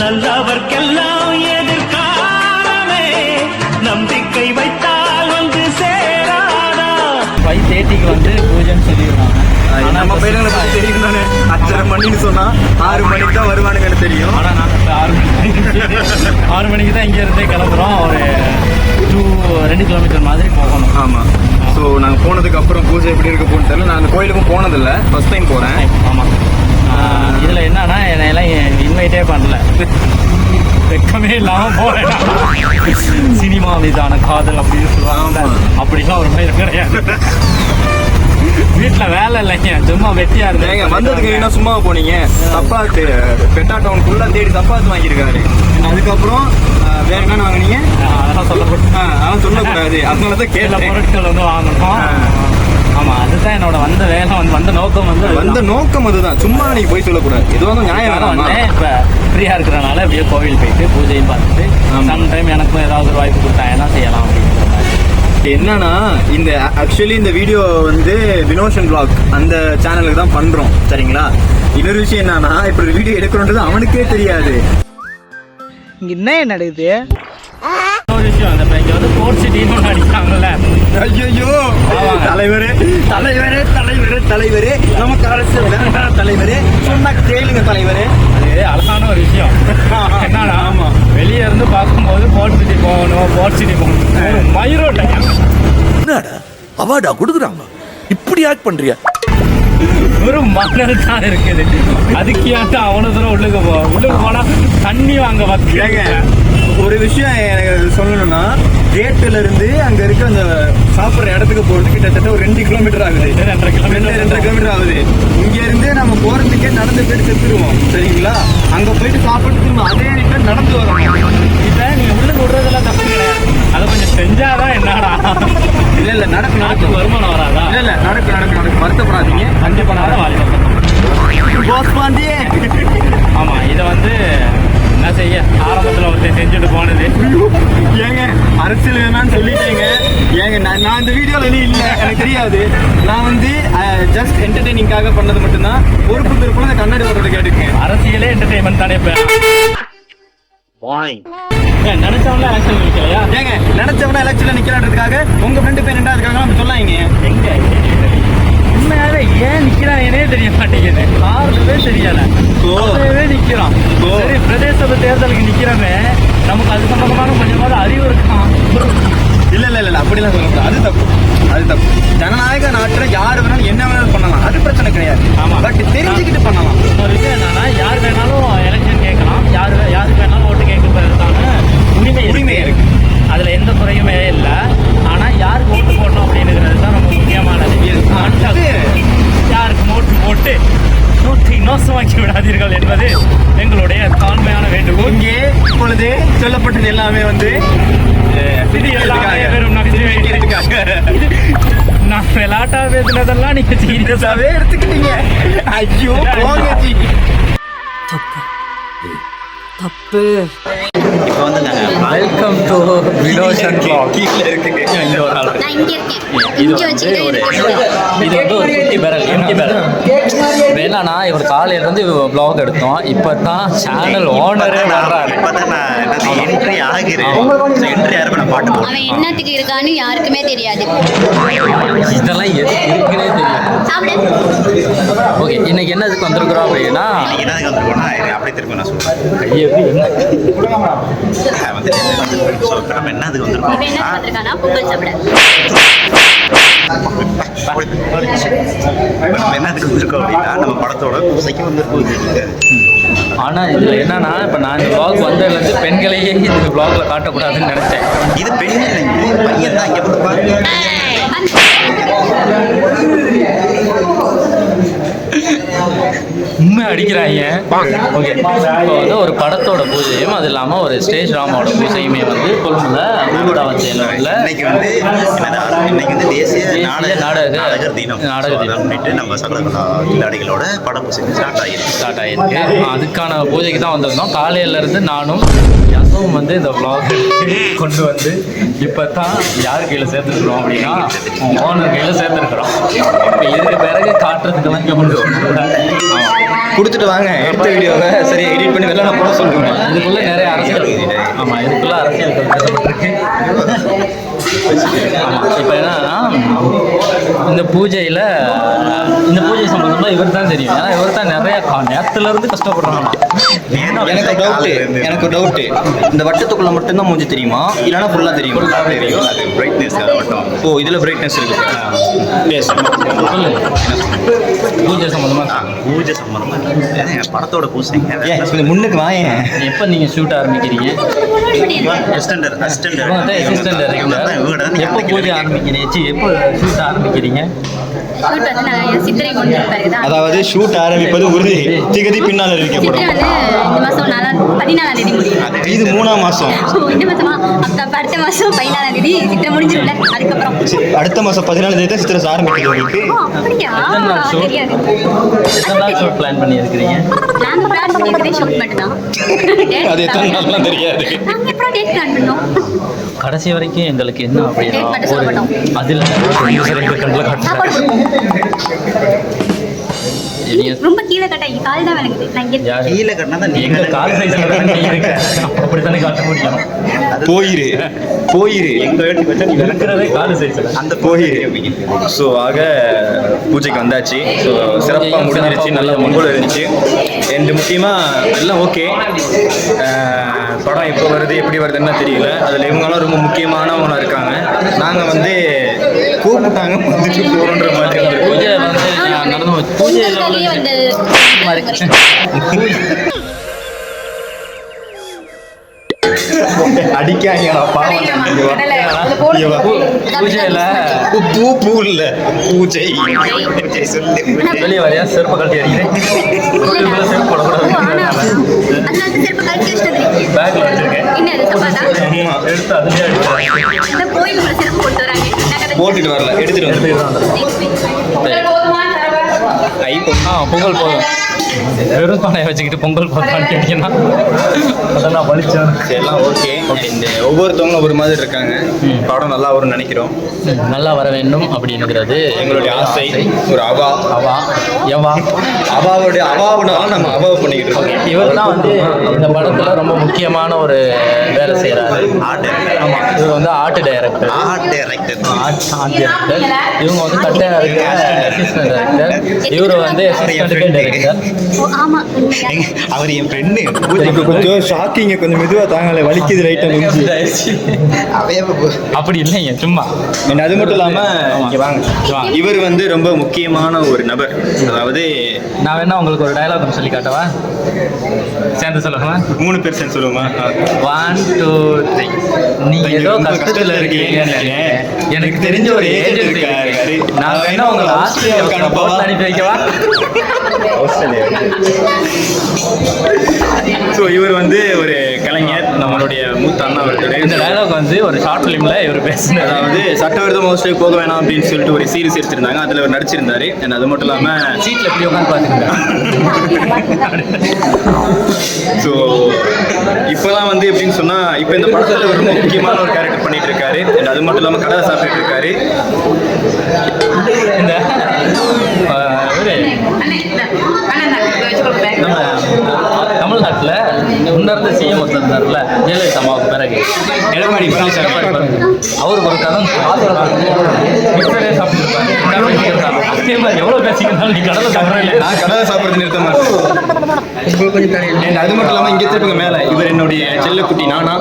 நல்லவர்க்கெல்லாம் எதிர்காலமே. நம்பிக்கை வைத்தால் வந்து சேராதா? ஃபைவ் தேர்ட்டிக்கு வந்து பூஜைன்னு சொல்லிடுறாங்க ஆனா நம்ம பத்தி தெரியும் தானே. அஞ்சரை மணின்னு சொன்னா ஆறு மணிக்கு தான் வருவானுங்கன்னு தெரியும். ஆனால் நாங்கள் இப்போ ஆறு மணிக்கு ஆறு மணிக்கு தான் இங்கேருந்தே கிளம்புறோம். ஒரு டூ ரெண்டு கிலோமீட்டர் மாதிரி போகணும். ஆமா. ஸோ நாங்கள் போனதுக்கு அப்புறம் பூஜை எப்படி இருக்க போகணும்னு தெரியல. நான் அந்த கோயிலுக்கும் போனதில்ல. ஃபர்ஸ்ட் டைம் போறேன். ஆமாம் இதில் என்னன்னா என்னை எல்லாம் இன்வைட்டே பண்ணல. வெக்கமே இல்லாமல் போகிறேன் சினிமா மீதான காதல் அப்படின்னு சொல்லுவாங்க. அப்படிலாம் ஒரு மாதிரி கிடையாது. வீட்டில் வேலை இல்லைங்க சும்மா வெட்டியாக ஏங்க இருந்தேன் வந்ததுக்கு என்ன சும்மா போனீங்க? சப்பாத்து பெட்டா டவுன் ஃபுல்லா தேடி சப்பாத்து வாங்கியிருக்காரு. அதுக்கப்புறம் வேற என்ன வாங்குனீங்க? அதெல்லாம் சொல்லப்பட்டு ஆ, அதெல்லாம் சொல்லக்கூடாது. அதனால தான் கேட்டேன். பொருட்கள் வந்து வாங்கணும். ஆ. ஆமா அதுதான் என்னோட வந்த வேலை வந்து வந்த நோக்கம் வந்து. வந்த நோக்கம் அதுதான் சும்மா நீ போய் சொல்லக்கூடாது இது வந்து நியாயம் வந்து இப்போ ஃப்ரீயாக இருக்கிறனால அப்படியே கோவில் போயிட்டு பூஜையும் பார்த்துட்டு. சம் டைம் எனக்கும் ஏதாவது ஒரு வாய்ப்பு கொடுத்தாங்கன்னா செய்யலாம் அப்படிங்கிற மாதிரி என்னன்னா இந்த ஆக்சுவலி இந்த வீடியோ வந்து வினோஷன் vlog அந்த சேனலுக்கு தான் பண்றோம் சரிங்களா இன்னொரு விஷயம் என்னன்னா இப்ப வீடியோ எடுக்கணுன்றது அவனுக்கே தெரியாது இங்க என்ன நடக்குது இன்னொரு விஷயம் அந்த இப்போ இங்கே வந்து சிட்டின்னு ஒன்று அடிக்காங்கல்ல ஐயோ. தலைவரே தலைவரே தலைவரே தலைவரே. நமக்கு அரசு வேண்டாம் தலைவரே. சொன்னா கேளுங்க தலைவரே. அது அழகான ஒரு விஷயம். என்னன்னா ஆமா. வெளியே இருந்து பார்க்கும்போது போர்ட் சிட்டி போகணும் போர்ட் சிட்டி போகணும். மயிரோட்டை என்னடா அவார்டா கொடுக்குறாங்க. இப்படி ஆக்ட் பண்றியா? ஒரு மணல் தான் இருக்குது. அதுக்கு ஏன்டா அவ்வளோ தூரம் உள்ளுக்கு போ உள்ளுக்கு போனா தண்ணி வாங்க வைக்க ஒரு விஷயம் எனக்கு சொல்லணும்னா கேட்டுல இருந்து அங்க இருக்க அந்த சாப்பிடுற இடத்துக்கு போறது கிட்டத்தட்ட ஒரு ரெண்டு கிலோமீட்டர் ஆகுது. ரெண்டரை கிலோமீட்டர் ரெண்டு ரெண்டரை கிலோமீட்டர் ஆகுது. இங்க இருந்து நம்ம போறதுக்கே நடந்து போயிட்டு செத்துருவோம். சரிங்களா? அங்க போயிட்டு சாப்பிட்டு திரும்ப அதே ரிட்டர்ன் நடந்து வரணும் இல்ல நீங்க உள்ளுக்கு விடுறதெல்லாம் தப்பு கிடையாது அதை கொஞ்சம் செஞ்சாதான் என்னடா? இல்ல இல்ல நடக்கு நடக்கும். வருமானம் வராதா? இல்ல இல்ல நடக்கு நடக்கு நடக்கு வருத்தப்படாதீங்க. கண்டிப்பா நான் வாலிபம் பாஸ் பாண்டியே ஆமா இதை வந்து என்ன செய்ய ஆரம்பத்துல ஒருத்தன் செஞ்சுட்டு போனது. ஏங்க அரசியல் வேணாம்னு சொல்லிட்டேங்க. ஏங்க நான் நான் இந்த வீடியோல இல்லை எனக்கு தெரியாது. நான் வந்து ஜஸ்ட் என்டர்டெய்னிங்காக பண்ணது மட்டும்தான். பொறுப்பு திருப்பம் இந்த கண்ணாடி வர்றதை கேட்டுக்கேன் அரசியலே என்டர்டைன்மெண்ட் தானே இப்ப. ஏன் நினைச்சவங்கள எலெக்ஷன் நிற்கலையா ஏங்க நினைச்சவன எலெக்ஷன்ல நிக்கிறான்றதுக்காக உங்க ஃப்ரெண்டு பேர் என்ன அதுக்காக நம்ம சொல்லாங்க எங்க? உண்மையாவே ஏன் நிக்கிறானே தெரிய மாட்டேங்குது. காரணமே தெரியல ஓ. அதுவே நிக்கிறான் ஓ. சரி பிரதேச சபை நிக்கிறமே நமக்கு அது சம்பந்தமான கொஞ்சமாவது அறிவு இருக்கான் இல்ல இல்ல இல்ல அப்படிலாம் சொல்லக்கூடாது அது தப்பு. அது தப்பு. ஜனநாயக நாட்டுல யாரு வேணாலும் என்ன வேணாலும் பண்ணலாம். அது பிரச்சனை கிடையாது. ஆமா. பட் தெரிஞ்சுக்கிட்டு பண்ணலாம். ஒரு விஷயம் என்னன்னா யார் வேணாலும் எலெக்ஷன் கேட்கலாம். யார் யாருக்கு வேணாலும் ஓட்டு கேட்கறதுக்கான உரிமை உரிமை இருக்கு. அதுல எந்த குறையுமே இல்லை ஆனா யாருக்கு ஓட்டு போடணும் அப்படிங்கிறது தான் ரொம்ப முக்கியமானது அது- யாருக்கு ஓட்டு போட்டு நூற்றி நோசமாக்கி விடாதீர்கள் என்பது எங்களுடைய தாழ்மையான வேண்டுகோள் இங்கே இப்பொழுது சொல்லப்பட்டது எல்லாமே வந்து இது. நான் விளையாட்டா பேசுனதெல்லாம் நீங்க சீரியஸாவே எடுத்துக்கிட்டீங்க. ஐயோ போங்க ஜி. வெல்கம் டு வினோஷன் கீழே இருக்குங்க. இங்க ஒரு ஆள் நான் இங்க இருக்கேன். இது இங்க வந்து வச்சுக்கிட்டு ஒரு இது வந்து ஒரு குட்டி பேரல் எம்டி பேரல் என்னன்னா இவர் காலையில இருந்து vlog எடுத்தோம். இப்போ தான் சேனல் ஓனரே வர்றாரு. என்னது என்ட்ரி ஆகிறேன் என்ட்ரி ஆகிறப்ப நான் பாட்டு அவன் என்னத்துக்கு இருக்கான்னு யாருக்குமே தெரியாது. இதெல்லாம் இருக்குன்னே தெரியும் சாப்பிடு. ஓகே இன்னைக்கு என்ன இதுக்கு வந்திருக்கிறோம் அப்படின்னா? என்னதுக்கு வந்திருக்கோம்னா அப்படியே திரும்ப நான் சொல்றேன். கையை வந்து நம்ம என்னதுக்கு இவன் என்ன வந்திருக்கானா பொங்கல் சாப்பிட. என்னதுக்கு வந்திருக்கோம் அப்படின்னா நம்ம படத்தோட பூசைக்கு வந்திருக்கோம். ஆனா இதுல என்னன்னா இப்போ நான் இந்த vlog வந்ததுலேருந்து பெண்களையே இந்த vlogல காட்டக்கூடாதுன்னு நினைச்சேன். இது பெண் இல்லைங்க பையன் தான் இங்கே அடிக்கிறாங்க? ஓகே. இப்போ வந்து ஒரு படத்தோட பூஜையும் அது இல்லாமல் ஒரு ஸ்டேஜ் ட்ராமாவோட பூஜையுமே வந்து கொழும்புல ஊருடாவன் சேனலில் இன்னைக்கு வந்து இன்னைக்கு வந்து தேசிய நாடக நாடக- தினம். நாடக தினம். நம்ம சகல கில்லாடிகளோட பட பூசை ஸ்டார்ட் ஆகிருக்கு ஸ்டார்ட் ஆயிருக்கு. அதுக்கான பூஜைக்கு தான் வந்திருந்தோம். காலையில இருந்து நானும் யசவும் வந்து இந்த vlog கொண்டு வந்து இப்போ தான் யார் கையில் சேர்த்துருக்குறோம் அப்படின்னா ஓனர் கையில் சேர்த்துருக்குறோம். இப்போ இதுக்கு பிறகு காட்டுறதுக்கெல்லாம் இங்கே கொண்டு. கொடுத்துட்டு வாங்க. எடுத்த வீடியோவை சரி எடிட் பண்ணி வெளில போட சொல்லுங்க இதுக்குள்ள நிறைய அரசியல் ஆமா இதுக்குள்ள அரசியல் பேசப்பட்டிருக்கு இப்போ என்னன்னா இந்த பூஜையில இந்த பூஜை சம்பந்தமா இவர் தான் தெரியும். ஏன்னா இவர் தான் நிறைய கா- நேரத்துல இருந்து கஷ்டப்படுறாங்க. எனக்கு டவுட் எனக்கு டவுட் இந்த வட்டத்துக்குள்ள மட்டும்தான் மூஞ்சி தெரியுமா? இல்லைன்னா ஃபுல்லா தெரியுமா? தெரியும். அது பிரைட்னஸ் மட்டும். ஓ இதுல பிரைட்னஸ் இருக்கு. பேசு சொல்லுங்க. பூஜை சம்பந்தமா ஆ, பூஜை சம்பந்தமா. ஏன் படத்தோட பூசைங்க முன்னுக்கு வாயேன் எப்போ நீங்க ஷூட் ஆரம்பிக்கிறீங்க? Assistant assistant. எப்போ பூஜை ஆரம்பிக்கிறீங்க? எப்போ ஷூட் ஆரம்பிக்கிறீங்க? ஷூட் அதாவது ஷூட் ஆரம்பிப்பது உறுதி. திகதி பின்னால் அறிவிக்கப்படும் சித்திரை பதினாலாம் இது மூணாம் மாசம். அடுத்த மாசம் பதினாலாம் தேதி சித்திரை அதுக்கப்புறம். அடுத்த மாசம் பதினாலு தேதி தான் சித்திரஸ் ஆரம்பிக்குது. உங்களுக்கு பிளான் பண்ணி இருக்கிறீங்க நாங்க பிளான் பண்ணியிருக்கதே ஷூட் மட்டும்தான் அது எத்தனை நாள்லாம் தெரியாது. நாங்க எப்போ டேட் பிளான் பண்ணோம்? கடைசி வரைக்கும் எங்களுக்கு என்ன அப்படின்னா. அதில் ரொம்ப கீழே கட்டாயி கால் தான் விளக்குது நான் இங்க? கீழே கட்டினா தான் எங்க கால் சைஸ்ல தான் நீ இருக்க. அப்படித்தானே காட்ட முடியும்? போயிரு. போயிரு. எங்க வேட்டி வச்சா நீ இருக்கிறதே கால் சைஸ்ல அந்த போயிரு. ஸோ ஆக பூஜைக்கு வந்தாச்சு. ஸோ சிறப்பாக முடிஞ்சிருச்சு. நல்லா பொங்கல் இருந்துச்சு. அண்ட் முக்கியமாக எல்லாம் ஓகே படம் எப்போ வருது எப்படி வருதுன்னு தெரியல. அதில் இவங்கெல்லாம் ரொம்ப முக்கியமானவங்க இருக்காங்க. நாங்கள் வந்து கூப்பிட்டாங்க. வந்துட்டு போகிறோன்ற மாதிரி. பூஜை வந்து நடந்து போச்சு. பூஜையில பூ பூ இல்ல. பூஜை பூஜை வெளியே வரையா? செருப்பு அடிக்கிறேன். போடக்கூடாது. வச்சிட்டு பேக்ல வச்சிருக்கேன். எடுத்து அதுலயே அடிக்கிறேன். போட்டுட்டு வரல எடுத்துட்டு வந்து ஐ ஆ பொங்கல் போதும். வெறும் பானையை வச்சுக்கிட்டு பொங்கல் போதான்னு கேட்டீங்கன்னா. அதெல்லாம் வலிச்சேன் எல்லாம் ஓகே இந்த ஒவ்வொருத்தவங்களும் ஒரு மாதிரி இருக்காங்க. படம் நல்லா வரும்னு நினைக்கிறோம். நல்லா வர வேண்டும் அப்படிங்கிறது எங்களுடைய ஆசை. ஒரு அவா. அவா. எவா அவாவுடைய அவாவுனால நம்ம அவாவை பண்ணிக்கிட்டு இருக்கோம். இவர் தான் வந்து இந்த படத்துல ரொம்ப முக்கியமான ஒரு வேலை செய்யறாரு ஆர்ட் ஆமா இவர் வந்து art director art director art art director இவங்க வந்து கட்ட அசிஸ்டன்ட் டைரக்டர் இவர் வந்து அசிஸ்டன்ட் டைரக்டர் அவர் என் ஃப்ரெண்டு கொஞ்சம் ஷாக்கிங்க கொஞ்சம் மெதுவாக தாங்கல. வலிக்குது நெஞ்சு அப்படி இல்லைங்க சும்மா. அது மட்டும் இல்லாம இங்க வாங்க. இவர் வந்து ரொம்ப முக்கியமான ஒரு நபர். அதாவது நான் வேணா உங்களுக்கு ஒரு டயலாக் ஒன்று சொல்லி காட்டவா? சேர்ந்து சொல்லுங்க மூணு பேர் சேர்ந்து சொல்லுவோமா? ஒன் டூ த்ரீ நீ நீங்க ஏதோ கஷ்டத்துல இருக்கீங்கன்னு இருக்கீங்க. எனக்கு தெரிஞ்ச ஒரு ஏஜென்ட் இருக்காரு. நான் வேணா உங்களை ஆஸ்திரேலியாவுக்கு அனுப்பவா? அனுப்பி வைக்கவா? ஸோ இவர் பேசினது அதாவது சட்டவிரோத மோஸ்ட்லி போக வேணாம் அப்படின்னு சொல்லிட்டு ஒரு சீரிஸ் எடுத்திருந்தாங்க. அதில் அவர் நடிச்சிருந்தாரு. And அது மட்டும் இல்லாமல் சீட்ல எப்படி உட்காந்து பாத்துக்கிட்டேன் ஸோ இப்போலாம் வந்து எப்படின்னு சொன்னால் இப்போ இந்த படத்தில் ஒரு ரொம்ப முக்கியமான ஒரு கேரக்டர் பண்ணிட்டு இருக்காரு. And அது மட்டும் இல்லாமல் கடை சாப்பிட்டுட்டு இருக்காரு. இந்த ஆஹ், இவரு நம்ம தமிழ்நாட்டுல முன்னர்ந்த சிஎம் இருந்தார்ல ஜெயலலிதா அம்மாவுக்கு பிறகு எடப்பாடி பழனிசாமி. எடப்பாடி பழனிசாமி. அவரு ஒரு கதம் மிக்சரே சாப்பிட்டுருப்பாரு அதே மாதிரி எவ்வளவு பேசிக்கிறதாலும் நீ கடலை சாப்பிட்றேன் நான் கடலை சாப்பிட்றது நிறுத்த மாட்டேன் அது மட்டும் இல்லாமல் இங்கே திருப்பங்க மேலே இவர் என்னுடைய செல்லக்குட்டி நானா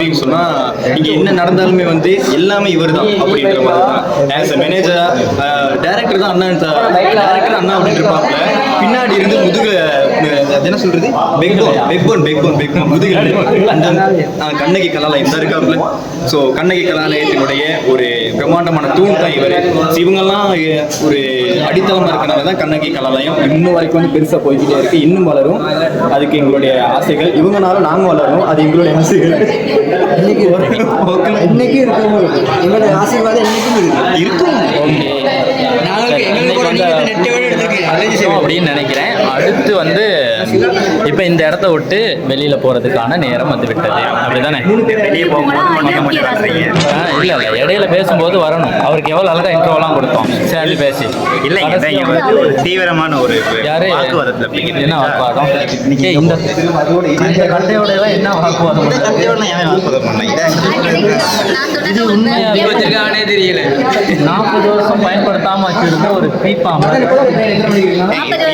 அப்படின்னு சொன்னா நீங்க என்ன நடந்தாலுமே வந்து எல்லாமே இவர் தான் அப்படின்ற மாதிரி தான் ஆஸ் அ மேனேஜர் டேரக்டர் தான் அண்ணா டேரக்டர் அண்ணா அப்படின்னு இருப்பாங்க பின்னாடி இருந்து முதுகு என்ன சொல்றது? பெக்போன் பெக்போன் பெக்போன் பெக்போன் முதுகு அந்த ஆஹ், கண்ணகி கலாலயம் இந்த இருக்காப்ல ஸோ கண்ணகி கலாலயத்தினுடைய ஒரு பிரம்மாண்டமான தூண் தான் இவர். இவங்கெல்லாம் ஒரு அடித்தளமாக இருக்கனால தான் கண்ணகி கலாலயம் இன்னும் வரைக்கும் வந்து பெருசாக போய்கிட்டே இருக்கு. இன்னும் வளரும். அதுக்கு எங்களுடைய ஆசைகள். இவங்கனாலும் நாங்கள் வளரும் அது எங்களுடைய ஆசைகள். இன்னைக்கு இன்னைக்கு இருக்கும் எங்களுடைய ஆசீர்வாதம் இன்னைக்கும் இருக்கும். ஓகே அப்படின்னு நினைக்கிறேன். அடுத்து வந்து இப்போ இந்த இடத்த விட்டு வெளியில போறதுக்கான நேரம் வந்து விட்டது. அப்படிதானே? இல்ல இல்ல. இடையில பேசும்போது வரணும். அவருக்கு எவ்வளவு அழகா இன்ட்ரோலாம் கொடுத்தோம். சரி பேசி. ஒரு தீவிரமான ஒரு யாரு? என்ன வாக்குவாதம்? இந்த இந்த கட்டையோட என்ன வாக்குவாதம்? இது உண்மை. உண்மையா? ஏன் வச்சிருக்கானே தெரியல. நாற்பது வருஷம் பயன்படுத்தாம வச்சிருந்த ஒரு பீப்பா நாற்பது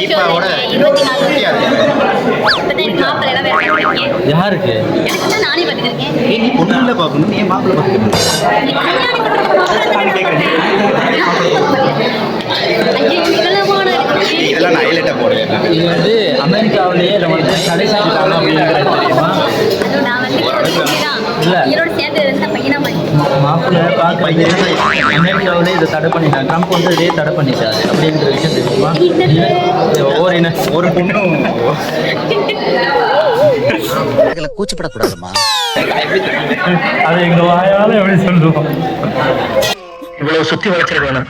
யாருக்கு? நானே பார்த்துருக்கேன் நீ பொண்ணு இல்ல பாக்கணும் நீ மாப்பிள்ளை பார்த்துக்கணும் நீ கல்யாணம் ஐயோ இவ்வளவான இருக்கு இதெல்லாம் நான் ஹைலைட்டா போடுவேன். இது வந்து அமெரிக்காவிலேயே இதை வந்து தடை செஞ்சுட்டாங்க அப்படிங்கிறது தெரியுமா? மாப்பிள்ளை பார்க்க அமெரிக்காவிலே இதை தடை பண்ணிட்டாங்க. ட்ரம்ப் வந்து இதே தடை பண்ணிட்டாரு அப்படின்ற விஷயம் தெரியுமா? இது ஓரின ஒரு பொண்ணும் கூச்சப்படக்கூடாதுமா அது எங்க வாயால எப்படி சொல்லுவோம்? இவ்வளவு சுத்தி வளர்ச்சிருக்க வேணாம்